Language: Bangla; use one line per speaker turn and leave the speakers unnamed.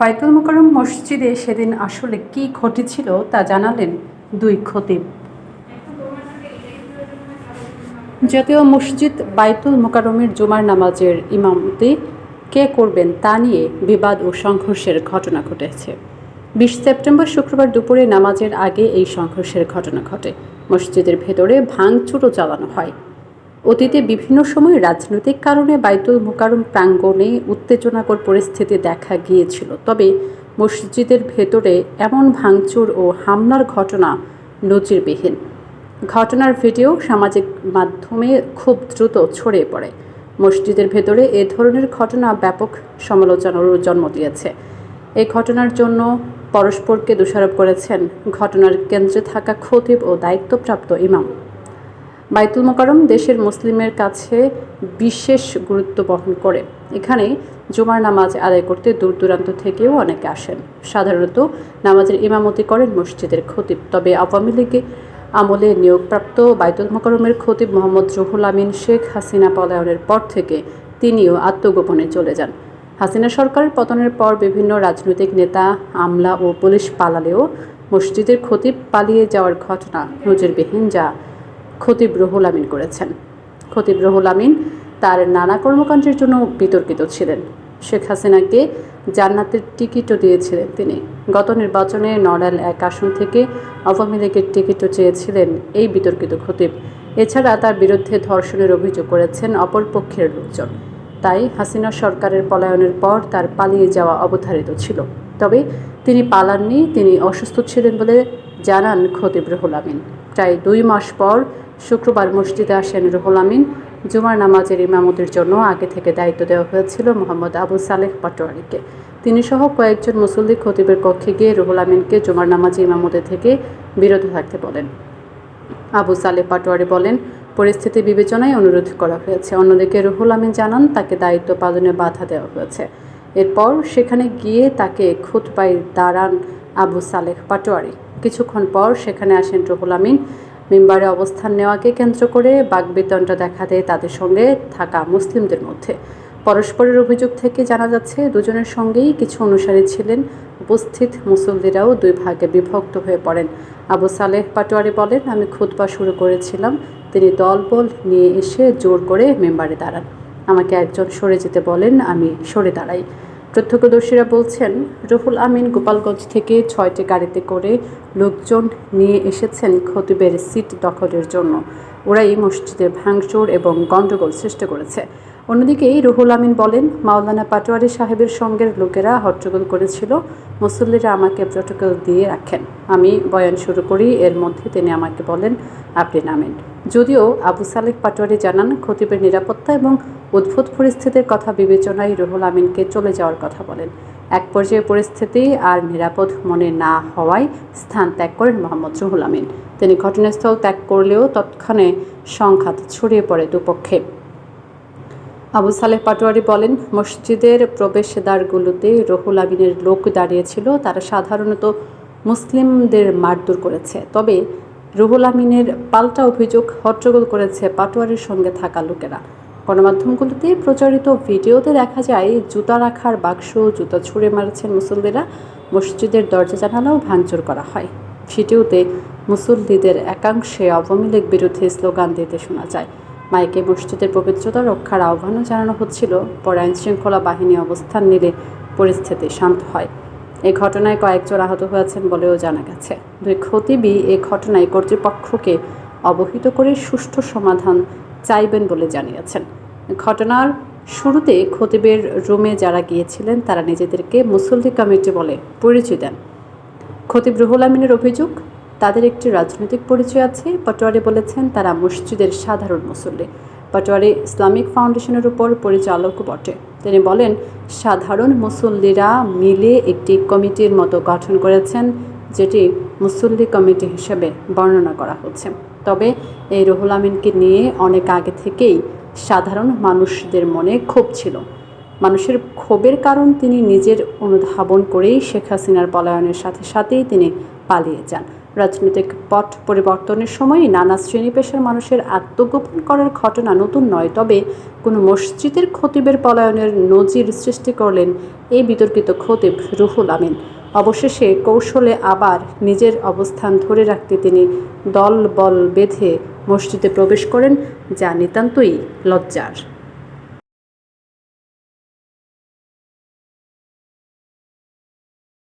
বাইতুল মোকাররম মসজিদে সেদিন আসলে কি ঘটেছিল তা জানালেন দুই খতিব। জাতীয় মসজিদ বাইতুল মোকাররমের জুমার নামাজের ইমামতি কে করবেন তা নিয়ে বিবাদ ও সংঘর্ষের ঘটনা ঘটেছে। বিশ সেপ্টেম্বর শুক্রবার দুপুরে নামাজের আগে এই সংঘর্ষের ঘটনা ঘটে। মসজিদের ভেতরে ভাঙচুরও চালানো হয়। অতীতে বিভিন্ন সময় রাজনৈতিক কারণে বাইতুল মোকারম প্রাঙ্গণে উত্তেজনাকর পরিস্থিতি দেখা গিয়েছিল। তবে মসজিদের ভেতরে এমন ভাঙচুর ও হামলার ঘটনা নজিরবিহীন। ঘটনার ভিডিও সামাজিক মাধ্যমে খুব দ্রুত ছড়িয়ে পড়ে। মসজিদের ভেতরে এ ধরনের ঘটনা ব্যাপক সমালোচনারও জন্ম দিয়েছে। এই ঘটনার জন্য পরস্পরকে দোষারোপ করেছেন ঘটনার কেন্দ্রে থাকা খতিব ও দায়িত্বপ্রাপ্ত ইমাম। বাইতুল মোকারম দেশের মুসলিমের কাছে বিশেষ গুরুত্ব বহন করে। এখানে জুমার নামাজ আদায় করতে দূর দূরান্ত থেকেও অনেকে আসেন। সাধারণত নামাজের ইমামতি করেন মসজিদের খতিব। তবে আওয়ামী লীগে আমলে নিয়োগপ্রাপ্ত বাইতুল মোকারমের খতিব মোহাম্মদ রুহুল আমিন, শেখ হাসিনা পলায়নের পর থেকে তিনিও আত্মগোপনে চলে যান। হাসিনা সরকারের পতনের পর বিভিন্ন রাজনৈতিক নেতা, আমলা ও পুলিশ পালালেও মসজিদের খতিব পালিয়ে যাওয়ার ঘটনা নজিরবিহীন যা খতিব রুহুল আমিন করেছেন। খতিব রুহুল আমিন তার নানা কর্মকাণ্ডের জন্য বিতর্কিত ছিলেন। শেখ হাসিনাকে জান্নাতের টিকিটও দিয়েছিলেন তিনি। গত নির্বাচনে নড়াইল এক আসন থেকে আওয়ামী লীগের টিকিটও চেয়েছিলেন এই বিতর্কিত খতিব। এছাড়া তার বিরুদ্ধে ধর্ষণের অভিযোগ করেছেন অপর পক্ষের লোকজন। তাই হাসিনা সরকারের পলায়নের পর তার পালিয়ে যাওয়া অবধারিত ছিল। তবে তিনি পালাননি, তিনি অসুস্থ ছিলেন বলে জানান খতিব রুহুল আমিন। প্রায় দুই মাস পর শুক্রবার মসজিদে আসেন রুহুল আমিন। জুমার নামাজের ইমামতির জন্য আগে থেকে দায়িত্ব দেওয়া হয়েছিল মোহাম্মদ আবু সালেহ পাটোয়ারিকে। তিনি সহ কয়েকজন মুসল্লি খতিবের কক্ষে গিয়ে রুহুল আমিনকে জুমার নামাজে ইমামতি থেকে বিরত থাকতে বলেন। আবু সালেহ পাটোয়ারি বলেন, পরিস্থিতি বিবেচনায় অনুরোধ করা হয়েছে। অন্যদিকে রুহুল আমিন জানান, তাকে দায়িত্ব পালনে বাধা দেওয়া হয়েছে। এরপর সেখানে গিয়ে তাকে খুতবাই দাঁড়ান আবু সালেহ পাটোয়ারি। কিছুক্ষণ পর সেখানে আসেন রুহুল আমিন। মেম্বারে অবস্থান নেওয়াকে কেন্দ্র করে বাগবিতণ্ডা দেখা দেয় তাদের সঙ্গে থাকা মুসলিমদের মধ্যে। পরস্পরের অভিযোগ থেকে জানা যাচ্ছে, দুজনের সঙ্গেই কিছু অনুসারী ছিলেন। উপস্থিত মুসল্লিরাও দুই ভাগে বিভক্ত হয়ে পড়েন। আবু সালেহ পাটোয়ারি বলেন, আমি খুতবা শুরু করেছিলাম। তিনি দলবল নিয়ে এসে জোর করে মেম্বারে দাঁড়ান। আমাকে একজন সরে যেতে বলেন, আমি সরে দাঁড়াই। প্রত্যক্ষদর্শীরা বলছেন, রুহুল আমিন গোপালগঞ্জ থেকে ছয়টি গাড়িতে করে লোকজন নিয়ে এসেছেন খতিবের সিট দখলের জন্য। ওরাই মসজিদে ভাঙচুর এবং গণ্ডগোল সৃষ্টি করেছে। অন্যদিকে রুহুল আমিন বলেন, মাওলানা পাটোয়ারি সাহেবের সঙ্গের লোকেরা হট্টগোল করেছিল, মুসল্লিরা আমাকে প্রটোকল দিয়ে রাখেন। আমি বয়ান শুরু করি, এর মধ্যে তিনি আমাকে বলেন, আপনি নামেন। যদিও আবু সালেক পাটোয়ারি জানান, খতিবের নিরাপত্তা এবং উদ্ভুত পরিস্থিতির কথা বিবেচনায় রুহুল আমিনকে চলে যাওয়ার কথা বলেন। এক পর্যায়ে পরিস্থিতি আর নিরাপদ মনে না হওয়ায় স্থান ত্যাগ করেন মোহাম্মদ রুহুল আমিন। তিনি ঘটনাস্থল ত্যাগ করলেও তৎক্ষণে সংঘাত ছড়িয়ে পড়ে দুপক্ষে। আবু সালেহ পাটোয়ারি বলেন, মসজিদের প্রবেশদ্বারগুলোতে রহুল আমিনের লোক দাঁড়িয়েছিল তারা সাধারণত মুসলিমদের মারধর করেছে। তবে রুহুল আমিনের পাল্টা অভিযোগ হট্টগোল করেছে পাটোয়ারির সঙ্গে থাকা লোকেরা। গণমাধ্যমগুলোতে প্রচারিত ভিডিওতে দেখা যায়, জুতা রাখার বাক্স, জুতা ছুঁড়ে মারছেন মুসল্লিরা। মসজিদের দরজা জানালাও ভাঙচুর করা হয়। ভিডিওতে মুসল্লিদের একাংশে আওয়ামী বিরুদ্ধে স্লোগান দিতে শোনা যায়। মাইকে মসজিদের পবিত্রতা রক্ষার আহ্বানও জানানো হচ্ছিল। পরে আইনশৃঙ্খলা বাহিনী অবস্থান নিলে পরিস্থিতি শান্ত হয়। এই ঘটনায় কয়েকজন আহত হয়েছেন বলেও জানা গেছে। দুই খতিবি এই ঘটনায় কর্তৃপক্ষকে অবহিত করে সুষ্ঠু সমাধান চাইবেন বলে জানিয়েছেন। ঘটনার শুরুতে খতিবের রুমে যারা গিয়েছিলেন, তারা নিজেদেরকে মুসল্লি কমিটি বলে পরিচয় দেন। খতিব রুহুল আমিনের অভিযোগ, তাদের একটি রাজনৈতিক পরিচয় আছে। পাটোয়ারি বলেছেন, তারা মসজিদের সাধারণ মুসল্লি। পাটোয়ারি ইসলামিক ফাউন্ডেশনের উপর পরিচালকও বটে। তিনি বলেন, সাধারণ মুসল্লিরা মিলে একটি কমিটির মতো গঠন করেছেন, যেটি মুসল্লি কমিটি হিসেবে বর্ণনা করা হচ্ছে। তবে এই রুহুল আমিনকে নিয়ে অনেক আগে থেকেই সাধারণ মানুষদের মনে ক্ষোভ ছিল। মানুষের ক্ষোভের কারণ তিনি নিজের অনুধাবন করেই শেখ হাসিনার পলায়নের সাথে সাথেই তিনি পালিয়ে যান। রাজনৈতিক পট পরিবর্তনের সময় নানা শ্রেণি পেশার মানুষের আত্মগোপন করার ঘটনা নতুন নয়, তবে কোনো মসজিদের খতিবের পলায়নের নজির সৃষ্টি করলেন এই বিতর্কিত খতিব রুহুল আমিন। অবশেষে কৌশলে আবার নিজের অবস্থান ধরে রাখতে তিনি দল বল বেঁধে মসজিদে প্রবেশ করেন, যা নিতান্তই লজ্জার।